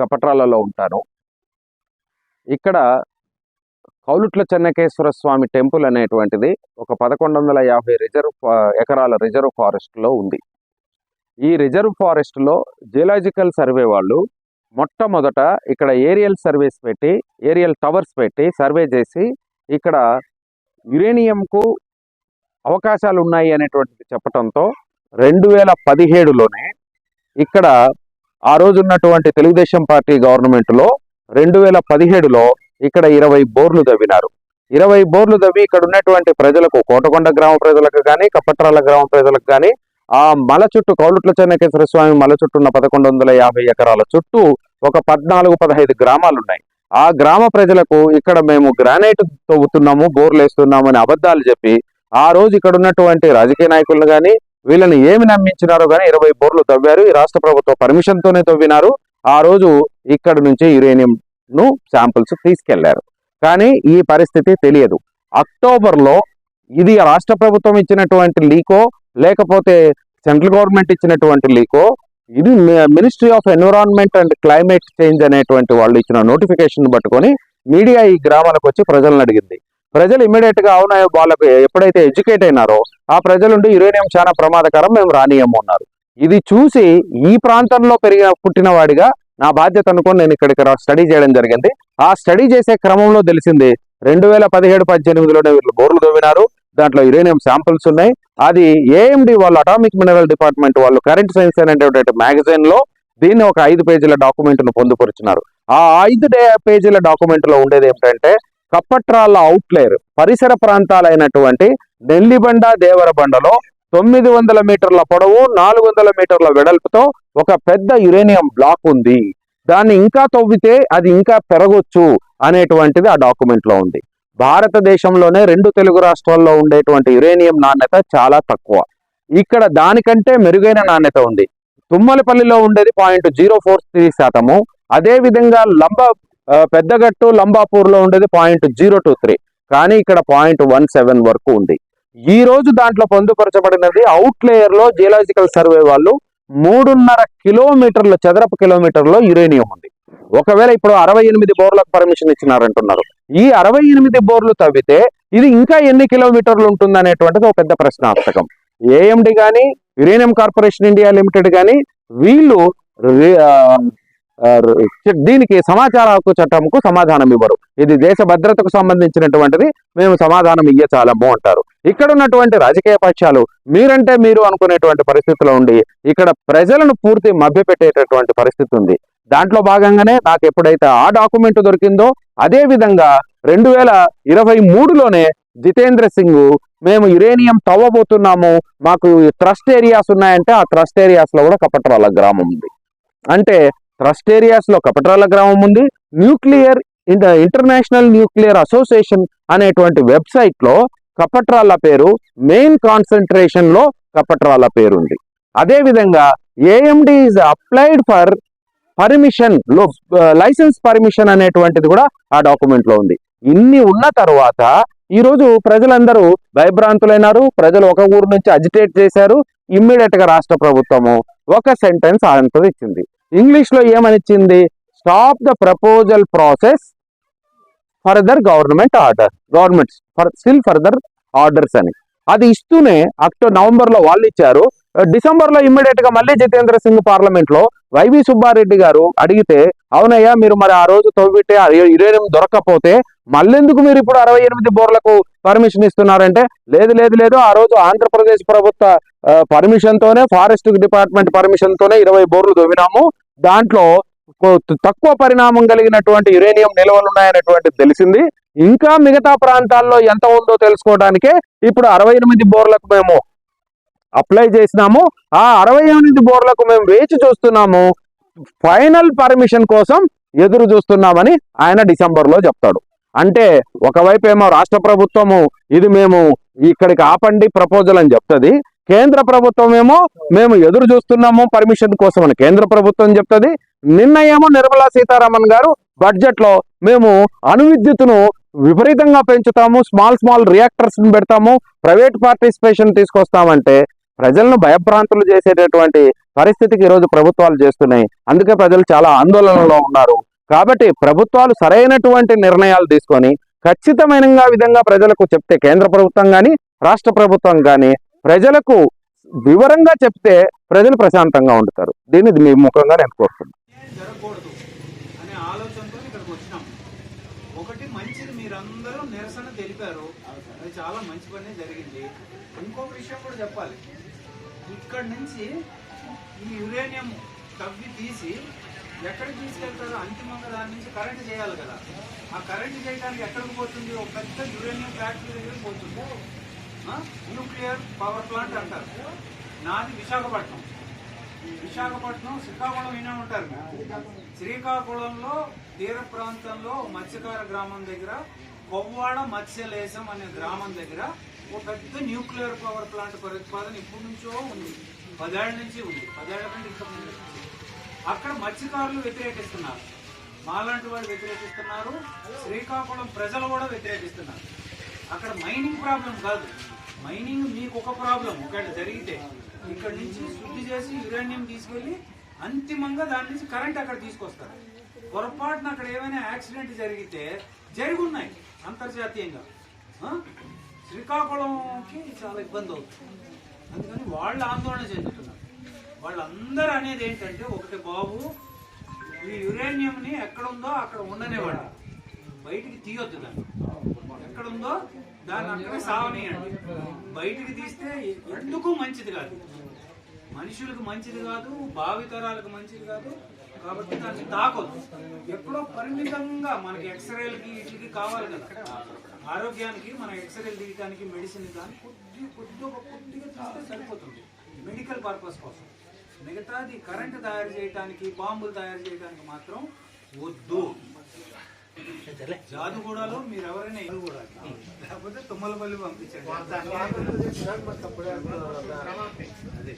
కపట్రాలలో ఉంటాను. ఇక్కడ కౌలుట్ల చెన్నకేశ్వర స్వామి టెంపుల్ అనేటువంటిది ఒక పదకొండు వందల యాభై రిజర్వ్ ఎకరాల రిజర్వ్ ఫారెస్ట్లో ఉంది. ఈ రిజర్వ్ ఫారెస్ట్లో జియలాజికల్ సర్వే వాళ్ళు మొట్టమొదట ఇక్కడ ఏరియల్ సర్వేస్ పెట్టి ఏరియల్ టవర్స్ పెట్టి సర్వే చేసి ఇక్కడ యురేనియంకు అవకాశాలు ఉన్నాయి అనేటువంటిది చెప్పడంతో రెండు వేల పదిహేడులోనే ఇక్కడ ఆ రోజు ఉన్నటువంటి తెలుగుదేశం పార్టీ గవర్నమెంట్లో రెండు వేల పదిహేడులో ఇక్కడ ఇరవై బోర్లు తవ్వినారు ఇరవై బోర్లు తవ్వి ఇక్కడ ఉన్నటువంటి ప్రజలకు కోటకొండ గ్రామ ప్రజలకు కానీ కప్పట్రాల గ్రామ ప్రజలకు కానీ ఆ మల చుట్టూ కౌలుట్ల చెన్నకేశ్వర స్వామి మల చుట్టూ ఉన్న పదకొండు వందల యాభై ఎకరాల చుట్టూ ఒక పద్నాలుగు పదహైదు గ్రామాలు ఉన్నాయి ఆ గ్రామ ప్రజలకు ఇక్కడ మేము గ్రానైట్ తవ్వుతున్నాము బోర్లు వేస్తున్నాము అని అబద్ధాలు చెప్పి ఆ రోజు ఇక్కడ ఉన్నటువంటి రాజకీయ నాయకులను కానీ వీళ్ళని ఏమి నమ్మించినారో కానీ ఇరవై బోర్లు తవ్వారు. ఈ రాష్ట్ర ప్రభుత్వ పర్మిషన్తోనే తవ్వినారు. ఆ రోజు ఇక్కడ నుంచి యురేనియంను శాంపిల్స్ తీసుకెళ్ళారు. కానీ ఈ పరిస్థితి తెలియదు. అక్టోబర్లో ఇది రాష్ట్ర ప్రభుత్వం ఇచ్చినటువంటి లీకో లేకపోతే సెంట్రల్ గవర్నమెంట్ ఇచ్చినటువంటి లీకో ఇది ministry of environment and climate change అనేటువంటి వాళ్ళు ఇచ్చిన నోటిఫికేషన్ పట్టుకొని మీడియా ఈ గ్రామాలకు వచ్చి ప్రజలను అడిగింది. ప్రజలు ఇమీడియట్గా అవునాయో వాళ్ళకు ఎప్పుడైతే ఎడ్యుకేట్ అయినారో ఆ ప్రజలుండి యురేనియం చాలా ప్రమాదకరం మేము రానియమన్నారు ఇది చూసి ఈ ప్రాంతంలో పెరిగిన పుట్టిన వాడిగా నా బాధ్యత అనుకుని నేను ఇక్కడికి స్టడీ చేయడం జరిగింది. ఆ స్టడీ చేసే క్రమంలో తెలిసింది రెండు వేల పదిహేడు పద్దెనిమిదిలోనే వీళ్ళు బోర్లు తవ్వినారు. దాంట్లో యురేనియం శాంపిల్స్ ఉన్నాయి. అది ఏఎండి వాళ్ళు అటామిక్ మినరల్ డిపార్ట్మెంట్ వాళ్ళు కరెంట్ సైన్స్ అనేటువంటి మ్యాగజైన్లో దీన్ని ఒక ఐదు పేజీల డాక్యుమెంట్ను పొందుపరుచున్నారు ఆ ఐదు డే- పేజీల డాక్యుమెంట్లో ఉండేది ఏమిటంటే కప్పట్రాళ్ళ అవుట్లేయర్ పరిసర ప్రాంతాలైనటువంటి నెల్లిబండ దేవరబండలో తొమ్మిది వందల మీటర్ల పొడవు నాలుగు వందల మీటర్ల వెడల్పుతో ఒక పెద్ద యురేనియం బ్లాక్ ఉంది. దాన్ని ఇంకా తవ్వితే అది ఇంకా పెరగొచ్చు అనేటువంటిది ఆ డాక్యుమెంట్లో ఉంది. భారతదేశంలోనే రెండు తెలుగు రాష్ట్రాల్లో ఉండేటువంటి యురేనియం నాణ్యత చాలా తక్కువ. ఇక్కడ దానికంటే మెరుగైన నాణ్యత ఉంది. తుమ్మలపల్లిలో ఉండేది పాయింట్ జీరో ఫోర్ త్రీ శాతము. అదే విధంగా లంబ పెద్దగట్టు లంబాపూర్లో ఉండేది పాయింట్ జీరో టూ త్రీ. కానీ ఇక్కడ పాయింట్ వన్ సెవెన్ వరకు ఉంది. ఈ రోజు దాంట్లో పొందుపరచబడినది అవుట్లేయర్లో జియలాజికల్ సర్వే వాళ్ళు మూడున్నర కిలోమీటర్ల చదరపు కిలోమీటర్లో యురేనియం ఉంది. ఒకవేళ ఇప్పుడు అరవై ఎనిమిది బోర్లకు పర్మిషన్ ఇచ్చినారంటున్నారు. ఈ అరవై ఎనిమిది బోర్లు తవ్వితే ఇది ఇంకా ఎన్ని కిలోమీటర్లు ఉంటుంది అనేటువంటిది ఒక పెద్ద ప్రశ్నార్థకం. ఏఎండి కానీ యురేనియం కార్పొరేషన్ ఇండియా లిమిటెడ్ కానీ వీళ్ళు దీనికి సమాచార హక్కు చట్టంకు సమాధానం ఇవ్వరు. ఇది దేశ భద్రతకు సంబంధించినటువంటిది మేము సమాధానం ఇయ్యచాలము అంటారు. ఇక్కడ ఉన్నటువంటి రాజకీయ పక్షాలు మీరంటే మీరు అనుకునేటువంటి పరిస్థితిలో ఉండి ఇక్కడ ప్రజలను పూర్తి మభ్యపెట్టేటటువంటి పరిస్థితి ఉంది. దాంట్లో భాగంగానే నాకు ఎప్పుడైతే ఆ డాక్యుమెంట్ దొరికిందో అదే విధంగా రెండు వేల ఇరవై మూడులోనే జితేంద్ర సింగ్ మేము యురేనియం తవ్వబోతున్నాము మాకు ట్రస్ట్ ఏరియాస్ ఉన్నాయంటే ఆ ట్రస్ట్ ఏరియాస్లో కూడా కపట్రాల గ్రామం ఉంది. అంటే ట్రస్ట్ ఏరియాస్లో కపట్రాల గ్రామం ఉంది. న్యూక్లియర్ ఇంటర్నేషనల్ న్యూక్లియర్ అసోసియేషన్ అనేటువంటి వెబ్సైట్లో కపట్రాల పేరు మెయిన్ కాన్సన్ట్రేషన్లో కపట్రాల పేరు ఉంది అదేవిధంగా ఏఎండి ఈజ్ అప్లైడ్ ఫర్ పర్మిషన్లో లైసెన్స్ పర్మిషన్ అనేటువంటిది కూడా ఆ డాక్యుమెంట్లో ఉంది. ఇన్ని ఉన్న తర్వాత ఈ రోజు ప్రజలందరూ భయభ్రాంతులైనారు. ప్రజలు ఒక ఊరు నుంచి అజిటేట్ చేశారు. ఇమ్మీడియట్గా రాష్ట్ర ప్రభుత్వము ఒక సెంటెన్స్ ఆన్సర్ ఇచ్చింది. ఇంగ్లీష్లో ఏమనిచ్చింది? Stop the proposal process further government order government for still further orders అని. అది ఇస్తూనే అక్టోబర్ నవంబర్లో వాళ్ళు ఇచ్చారు డిసెంబర్లో ఇమ్మీడియట్గా మళ్ళీ జితేంద్ర సింగ్ పార్లమెంట్లో వైవి సుబ్బారెడ్డి గారు అడిగితే అవునయ్యా మీరు మరి ఆ రోజు తవ్వితే ఆ యురేనియం దొరకకపోతే మళ్ళెందుకు మీరు ఇప్పుడు అరవై ఎనిమిది బోర్లకు పర్మిషన్ ఇస్తున్నారంటే లేదు లేదు లేదు ఆ రోజు ఆంధ్రప్రదేశ్ ప్రభుత్వ పర్మిషన్ తోనే ఫారెస్ట్ డిపార్ట్మెంట్ పర్మిషన్ తోనే ఇరవై బోర్లు తవ్వినాము. దాంట్లో తక్కువ పరిణామం కలిగినటువంటి యురేనియం నిల్వలు ఉన్నాయనేటువంటిది తెలిసింది. ఇంకా మిగతా ప్రాంతాల్లో ఎంత ఉందో తెలుసుకోవడానికే ఇప్పుడు అరవై ఎనిమిది బోర్లకు మేము అప్లై చేసినాము. ఆ అరవై ఎనిమిది బోర్లకు మేము వేచి చూస్తున్నాము. ఫైనల్ పర్మిషన్ కోసం ఎదురు చూస్తున్నామని ఆయన డిసెంబర్లో చెప్తాడు. అంటే ఒకవైపు ఏమో రాష్ట్ర ప్రభుత్వము ఇది మేము ఇక్కడికి ఆపండి ప్రపోజల్ అని చెప్తుంది. కేంద్ర ప్రభుత్వం ఏమో మేము ఎదురు చూస్తున్నాము పర్మిషన్ కోసం అని కేంద్ర ప్రభుత్వం చెప్తుంది. నిన్న ఏమో నిర్మలా సీతారామన్ గారు బడ్జెట్లో మేము అణువిద్యుత్తును విపరీతంగా పెంచుతాము స్మాల్ స్మాల్ రియాక్టర్స్ని పెడతాము ప్రైవేట్ పార్టిసిపేషన్ తీసుకొస్తామంటే ప్రజలను భయభ్రాంతులు చేసేటటువంటి పరిస్థితికి ఈరోజు ప్రభుత్వాలు చేస్తున్నాయి. అందుకే ప్రజలు చాలా ఆందోళనలో ఉన్నారు. కాబట్టి ప్రభుత్వాలు సరైనటువంటి నిర్ణయాలు తీసుకొని ఖచ్చితమైన విధంగా ప్రజలకు చెప్తే కేంద్ర ప్రభుత్వం కానీ రాష్ట్ర ప్రభుత్వం కానీ ప్రజలకు వివరంగా చెప్తే ప్రజలు ప్రశాంతంగా ఉంటారు. దీన్ని మీ ముఖంగా నేను కోరుతున్నాను. ఒకటి మంచిది మీరందరూ నిరసన తెలిపారు. అది చాలా మంచి పని జరిగింది. ఇంకొక విషయం కూడా చెప్పాలి. ఇక్కడ నుంచి ఈ యురేనియం తవ్వి తీసి ఎక్కడికి తీసుకెళ్తారో అంతిమంగా దాని నుంచి కరెంట్ చేయాలి కదా. ఆ కరెంట్ చేయడానికి ఎక్కడికి పోతుంది? ఒక పెద్ద యురేనియం ఫ్యాక్టరీ దగ్గరికి పోతుంది. న్యూక్లియర్ పవర్ ప్లాంట్ అంటారు. నాది విశాఖపట్నం. విశాఖపట్నం శ్రీకాకుళం వినే ఉంటారు. శ్రీకాకుళంలో తీర ప్రాంతంలో మత్స్యకార గ్రామం దగ్గర కొవ్వాడ మత్స్యలేశం అనే గ్రామం దగ్గర ఒక పెద్ద న్యూక్లియర్ పవర్ ప్లాంట్ ప్రతిపాదన ఇప్పటి నుంచో ఉంది. పదేళ్ళ నుంచి ఉంది. పదేళ్ళ కంటే ఇంకా ముందు అక్కడ మత్స్యకారులు వ్యతిరేకిస్తున్నారు. మాలాంటి వాళ్ళు వ్యతిరేకిస్తున్నారు. శ్రీకాకుళం ప్రజలు కూడా వ్యతిరేకిస్తున్నారు. అక్కడ మైనింగ్ ప్రాబ్లం కాదు. మైనింగ్ మీకు ఒక ప్రాబ్లం. ఒకవేళ జరిగితే ఇక్కడ నుంచి శుద్ధి చేసి యురేనియం తీసుకెళ్ళి అంతిమంగా దాని నుంచి కరెంట్ అక్కడ తీసుకొస్తారు. పొరపాటున అక్కడ ఏమైనా యాక్సిడెంట్ జరిగితే జరిగి ఉన్నాయి అంతర్జాతీయంగా శ్రీకాకుళంకి చాలా ఇబ్బంది అవుతుంది. అందుకని వాళ్ళు ఆందోళన చెందుతున్నారు. వాళ్ళందరూ అనేది ఏంటంటే ఒకటి బాబు ఈ యురేనియంని ఎక్కడుందో అక్కడ ఉండనివ్వండి. బయటికి తీయొద్దు దాన్ని. ఎక్కడుందో దాన్ని అక్కడే సావనీయండి. బయటికి తీస్తే ఎందుకు మంచిది కాదు? మనుషులకు మంచిది కాదు భావితరాలకు మంచిది కాదు కాబట్టి దాన్ని తాకొద్దు. ఎక్కడో పరిమితంగా మనకి ఎక్స్రేలకి వీటికి కావాలి కదా. ఆరోగ్యానికి మన ఎక్స్రేలు తీయడానికి మెడిసిన్ కానీ కొద్ది కొద్ది ఒక కొద్దిగా తీస్తే సరిపోతుంది. మెడికల్ పర్పస్ కోసం. మిగతాది కరెంట్ తయారు చేయడానికి బాంబులు తయారు చేయడానికి మాత్రం వద్దు. జాదుగూడలో మీరు ఎవరైనా ఇల్లు కూడా లేకపోతే తుమ్మలపల్లి పంపించండి. అదే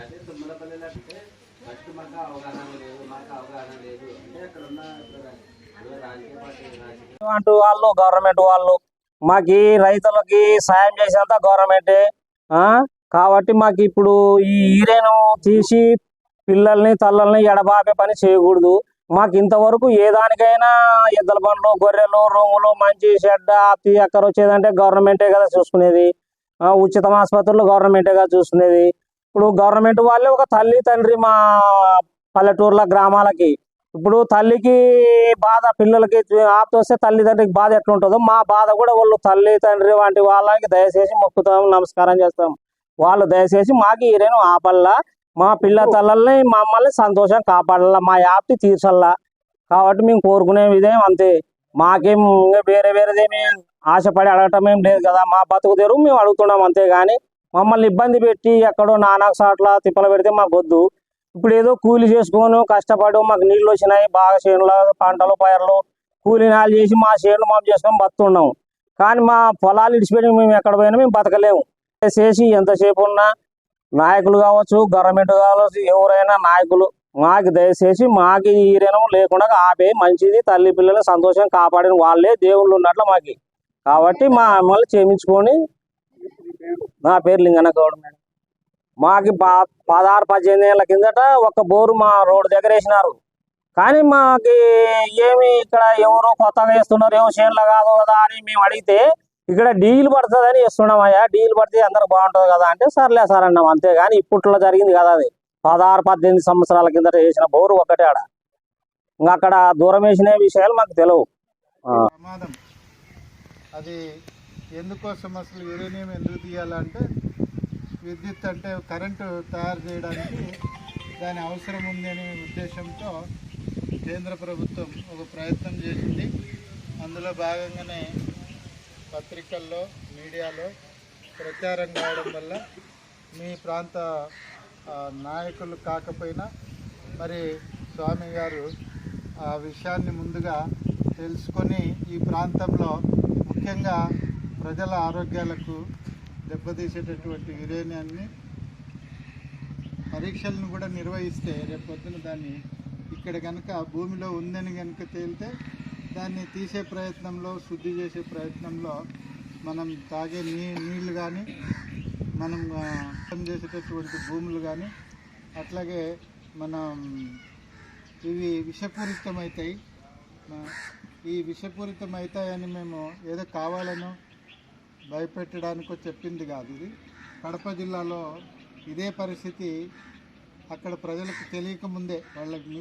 అదే. తుమ్మలపల్లిలో అంటే ఫస్ట్ మాకు అవగాహన లేదు మాకు అవగాహన లేదు. అంటే అక్కడ ఉన్న రాజకీయ పార్టీ అంటూ వాళ్ళు గవర్నమెంట్ వాళ్ళు మాకు రైతులకి సాయం చేసేంత గవర్నమెంటే కాబట్టి మాకు ఇప్పుడు ఈ ఈరేను తీసి పిల్లల్ని తల్లల్ని ఎడబాపే పని చేయకూడదు. మాకు ఇంతవరకు ఏ దానికైనా ఎద్దుల బండ్లు గొర్రెలు రూములు మంచి షెడ్ ఆపి ఎక్కడ వచ్చేదంటే గవర్నమెంటే కదా చూసుకునేది. ఉచితం ఉచిత ఆసుపత్రులు గవర్నమెంటే కదా చూసుకునేది. ఇప్పుడు గవర్నమెంట్ వాళ్ళే ఒక తల్లి తండ్రి మా పల్లెటూర్ల గ్రామాలకి. ఇప్పుడు తల్లికి బాధ పిల్లలకి ఆపి వస్తే తల్లిదండ్రికి బాధ ఎట్లుంటుందో మా బాధ కూడా వాళ్ళు తల్లి తండ్రి వంటి వాళ్ళకి దయచేసి మొక్కుతాం నమస్కారం చేస్తాం. వాళ్ళు దయచేసి మాకు ఈరేను ఆపల్లా. మా పిల్ల తల్లల్ని మమ్మల్ని సంతోషం కాపాడాల మా యాప్తి తీర్చల్లా. కాబట్టి మేము కోరుకునే విధం అంతే. మాకేం ఇంకా వేరే వేరేదేమి ఆశపడి అడగటం ఏం లేదు కదా. మా బతుకు తెరువు మేము అడుగుతున్నాం అంతే కానీ మమ్మల్ని ఇబ్బంది పెట్టి ఎక్కడో నానా సాట్ల తిప్పలు పెడితే మాకు వద్దు. ఇప్పుడు ఏదో కూలి చేసుకొని కష్టపడి మాకు నీళ్ళు వచ్చినాయి బాగా చేనులు పంటలు పైర్లు కూలి నాలు చేసి మా చేనులు మాకు చేసుకొని బతున్నాం కానీ మా పొలాలు ఇడిచిపెట్టి మేము ఎక్కడ పోయినా మేము బతకలేము. చేసి ఎంతసేపు ఉన్నా నాయకులు కావచ్చు గవర్నమెంట్ కావచ్చు ఎవరైనా నాయకులు మాకు దయచేసి మాకు ఈ రుణం లేకుండా ఆపే మంచిది తల్లి పిల్లలు సంతోషం కాపాడిన వాళ్ళే దేవుళ్ళు ఉన్నట్లు మాకు. కాబట్టి మా మమ్మల్ని క్షమించుకొని నా పేరు లింగన్న గౌడ్ మేడం. మాకి పా పదహారు పద్దెనిమిది ఏళ్ళ కిందట ఒక బోరు మా రోడ్డు దగ్గర వేసినారు. కానీ మాకి ఏమి ఇక్కడ ఎవరో కొత్తగా వేస్తున్నారు ఏమో చేనులో కాదు కదా అని మేము అడిగితే ఇక్కడ డీల్ పడుతుందని వేస్తున్నాం అయ్యా డీల్ పడితే అందరు బాగుంటుంది కదా అంటే సర్లే సార్ అన్నాం అంతే కానీ ఇప్పట్లో జరిగింది కదా అది. పదహారు పద్దెనిమిది సంవత్సరాల కిందట వేసిన బోరు ఒకటే ఆడ. ఇంకా అక్కడ దూరం వేసిన విషయాలు మాకు తెలియవు అది ఎందుకోసం అసలు యురేనియం ఎందుకు తీయాలంటే విద్యుత్ అంటే కరెంటు తయారు చేయడానికి దాని అవసరం ఉంది అనే ఉద్దేశంతో కేంద్ర ప్రభుత్వం ఒక ప్రయత్నం చేసింది. అందులో భాగంగానే పత్రికల్లో మీడియాలో ప్రచారం కావడం వల్ల మీ ప్రాంత నాయకులు కాకపోయినా మరి స్వామి గారు ఆ విషయాన్ని ముందుగా తెలుసుకొని ఈ ప్రాంతంలో ముఖ్యంగా ప్రజల ఆరోగ్యాలకు దెబ్బతీసేటటువంటి యురేనియాన్ని పరీక్షలను కూడా నిర్వహిస్తే రేపొద్దున దాన్ని ఇక్కడ కనుక భూమిలో ఉందని కనుక తేలితే దాన్ని తీసే ప్రయత్నంలో శుద్ధి చేసే ప్రయత్నంలో మనం తాగే నీ నీళ్ళు కానీ మనం ఆ, చేసేటటువంటి భూములు కానీ అట్లాగే మనం ఇవి విషపూరితమవుతాయి ఈ విషపూరితం అవుతాయని మేము ఏదో కావాలనో భయపెట్టడానికో చెప్పింది కాదు ఇది. కడప జిల్లాలో ఇదే పరిస్థితి అక్కడ ప్రజలకు తెలియక ముందే వాళ్ళకి